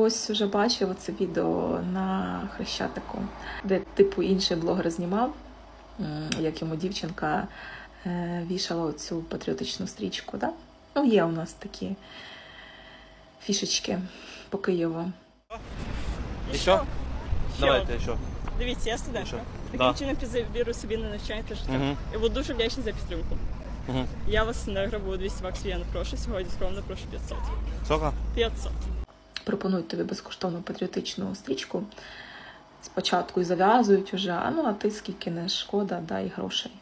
Хтось вже бачив це відео на Хрещатику, де типу інший блогер знімав, як йому дівчинка е, вішала цю патріотичну стрічку. Да? Ну, є у нас такі фішечки по Києву. Еще? Давайте еще. Дивіться, я студентка. Що? Таким Да. чином підбіру собі на навчання та життя. Мгм. І буду дуже вдячна за підтримку. Мгм. Я вас не грабую 200 баксів, я не прошу. Сьогодні скромно прошу 500. Сколько? 500. Пропонують тобі безкоштовну патріотичну стрічку спочатку і зав'язують уже, а ну а ти скільки не шкода, дай грошей.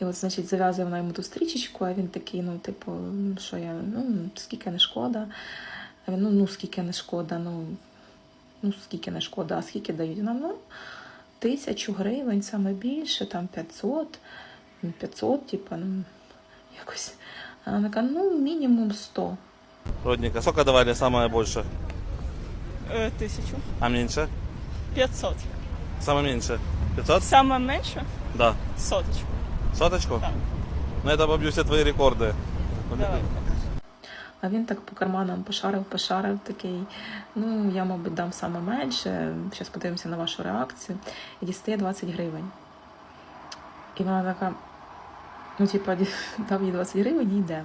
І от, значить, зав'язує вона йому ту стрічечку, а він такий, ну, типу, «Ну, що я, ну, скільки не шкода. А він, ну, ну, скільки не шкода, ну, ну, скільки не шкода, а скільки дають? Вона, ну, тисячу гривень, саме більше, там 500, ну, 500, типу, ну, якось. А вона така, ну, мінімум 100. Родненько. Сколько давали самое больше? Е, Тисячу. А меньше? 500. Самое меньше? 500? Саме менше Да. соточку. Соточку? Так. Ну это побью все твои рекорды. Давай. А він так по карманам пошарив, пошарив такий. Ну, я, мабуть, дам саме менше. Зараз подивимося на вашу реакцію. І дістає 20 гривень. І вона така, ну, типа, дав їй 20 гривень і йде.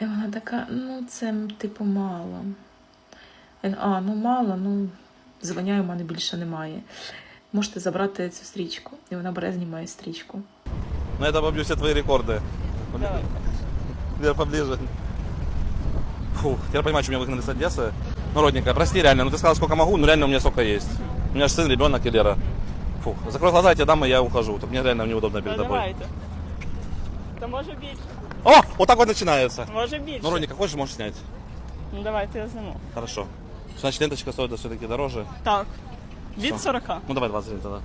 І вона така, ну, це, типу, мало. Він, а, ну мало, ну, звиняю, у мене більше немає. Можете забрати цю стрічку. І вона бере, знімає стрічку. Ну это побью все твои рекорды. Давай. Теперь поближе. Фух, теперь понимаю, что меня выгнали с Одессы. Ну, родненькая, прости, реально, ну ты сказал, сколько могу, ну реально у меня столько есть. У меня же сын, ребенок и Лера. Фух, закрой глаза, я тебе дам, и я ухожу. Так мне реально неудобно Та перед тобой. давайте. Та може більше. О, вот так вот начинается. Може більше. Ну, Родненька, хочешь, можешь снять. Ну давайте я зніму. Хорошо. Значит, ленточка стоит все-таки дороже. Так. Від Що? 40. Ну, давай 20 тогда.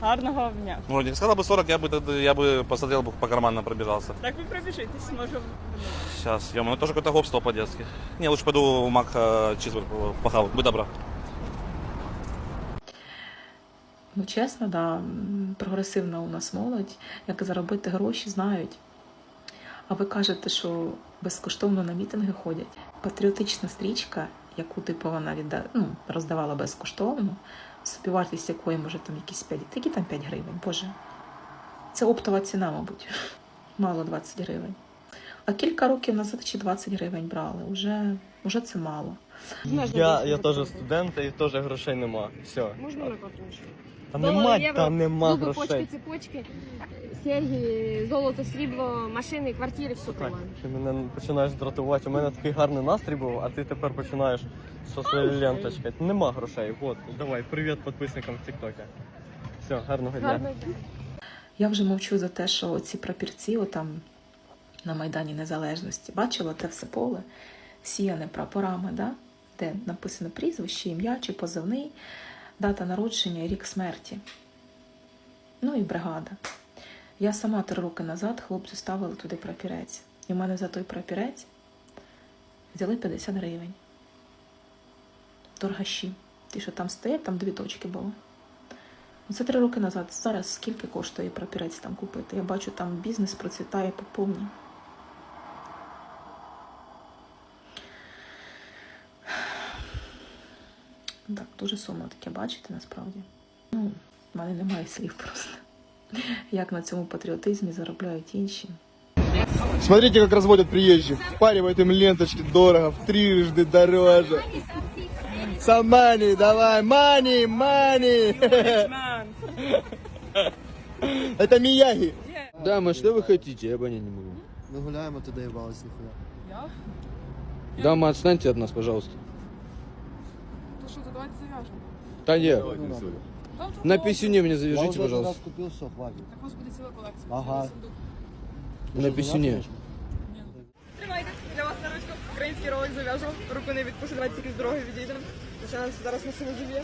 Гарного дня. Ну, Родненька, сказала бы 40, я бы, тогда- я бы посмотрел, бы по карманам пробежался. Так ви пробіжитесь, може. Сейчас, ё ну тоже какое-то гопство по-детски. Не, лучше пойду в Мак э, чизбургер похавать. Будь добра. Ну, чесно, да, м, прогресивна у нас молодь, як заробити гроші, знають. А ви кажете, що безкоштовно на мітинги ходять. Патріотична стрічка, яку типу вона відда... ну, роздавала безкоштовно, собівартість якої може там якісь 5, які там 5 гривень, боже. Це оптова ціна, мабуть. Мало 20 гривень. А кілька років назад чи 20 гривень брали. Уже, уже це мало. Я, я теж студент і теж грошей нема. Все. Можна на машину? Та нема, та нема Зуби, почки, цепочки, серьги, золото, срібло, машини, квартири, все Так, тримаю. ти мене починаєш дратувати. У мене такий гарний настрій був, а ти тепер починаєш зі своєю ленточкою. Нема грошей. Вот, давай, привіт підписникам в Тіктокі. Все, гарного дня. Гарно. Я вже мовчу за те, що ці прапірці отам на Майдані Незалежності бачила те все поле, сіяне прапорами, да? де написано прізвище, ім'я чи позивний, дата народження і рік смерті. Ну і бригада. Я сама три роки назад хлопцю ставила туди прапірець. І в мене за той прапірець взяли 50 гривень. Торгаші. Ті, що там стоять, там дві точки було. Ну, Це три роки назад. Зараз скільки коштує прапірець там купити? Я бачу, там бізнес процвітає по повній. Так, дуже сумно таке бачити насправді. Ну, в мене немає слів просто. Як на цьому патріотизмі заробляють інші. Смотрите, как разводят приезжих. Впаривают им ленточки дорого, в трижды дороже. Самани, давай, мани, мани. Это Мияги. Дама, что вы хотите? Я понять не могу. Ми гуляємо, ти доїбалась ніхуя. Дама, отстаньте от нас, пожалуйста. То що, то давайте зав'яжемо. Да нет. На писюне мне Я завяжите, вже раз пожалуйста. купив, все, хватить. Так, господи, ціла колекція. Ага. Цілий сундук. На писюне. Тримайте для вас на ручку. Український ролик зав'яжу. Руку не відпушу, давайте тільки з дороги відійдемо. Це нас зараз машина зіб'є.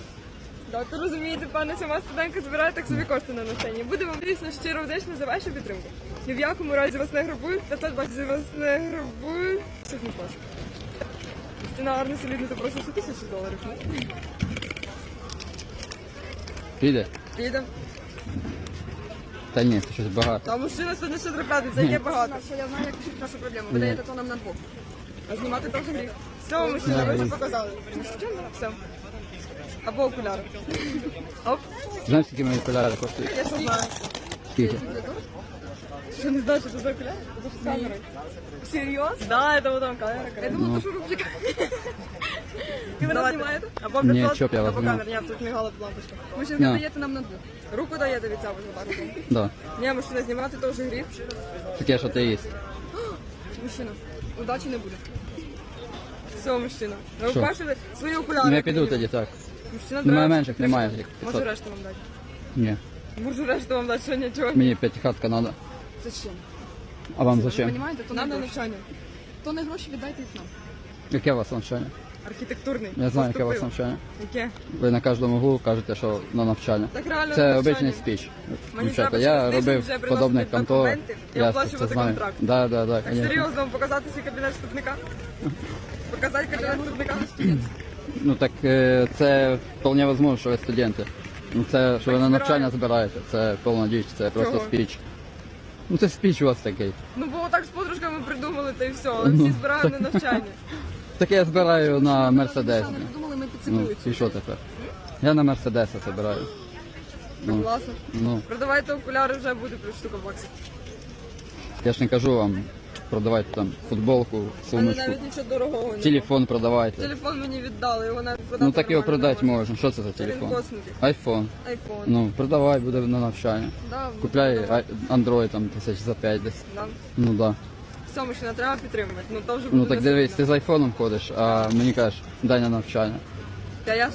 Так, ви розумієте, пане, сама студентка збирає так собі кошти на навчання. Будемо дійсно щиро вдячні за вашу підтримку. Ні в якому разі вас не грабують, 500 баксів вас не грабують. Щось не плачу. Стіна гарно солідно, то просто 100 тисяч доларів. ну. Піде? Піде. Та ні, це щось багато. Та мужчина сьогодні ще трапляти, це є багато. Що я знаю, як вирішити нашу проблему. Ви даєте то нам на двох. А знімати вже гріх. Все, мужчина, ви вже показали. Все. Або окуляри. Оп, Знаєш, скільки мої окуляри коштують? я що знаю. Скільки? Що не знаєш, що це за окуляри? Це ж з. Серйозно? Да, это вот там камера. Я думала, Ну. це шурупчик. Ви мене знімаєте? Або Ні, 500, чоп, я вас або знімаю. камера. Ні, тут мігала лампочка. Мужчина, Да. ви даєте нам на двох. Руку даєте від цього отак. Да. Ні, мужчина, знімати то вже гріх. Таке, що ти їсть. Мужчина, удачі не буде. Все, мужчина. Ви Що? бачили свої окуляри? Ну я піду тоді так. Мужчина, Немає треба- менших, немає як Можу 500. решту вам дати. Ні. Можу решту вам дати, що нічого. Мені п'ятихатка треба. Зачем? А вам Ви зачем? розумієте, то не Нам на гроші. навчання. То не гроші, віддайте їх нам. Яке у вас навчання? Архітектурний. Я знаю, яке у вас навчання. Яке? Ви на кожному углу кажете, що на навчання. Так реально Це обичний спіч. Мені Дівчата, я робив подобних і Я оплачувати контракт. Да, да, да, Так серйозно вам показати свій кабінет вступника? Показати кабінет вступника? Ну так е, це вполне возможно, що ви студенти. Ну це що ви на навчання збираєте, це повна діч, це просто спіч. Ну це спіч у вас такий. Ну бо так з подружками придумали, та й все, але Ну, всі збирають на навчання. Так я збираю на Мерседес. Ми думали, ми Ну, і що тепер? Я на Мерседеса збираю. Ну, Класно. ну, Продавайте окуляри, вже буде плюс штука баксів. я ж не кажу вам, продавайте там футболку, У мене сумочку, навіть нічого дорогого немає. телефон продавайте. Телефон мені віддали, його навіть продати Ну так його нормально продати не можна. Що це за Він телефон? космикий. Айфон. Айфон. Ну, продавай, буде на навчання. Да, Купляй ай- Android там тисяч за 5 десь. Да. Ну да. Все, не треба підтримувати. Ну то вже Ну так дивись, ти з айфоном ходиш, а мені кажеш, дай на навчання. Та я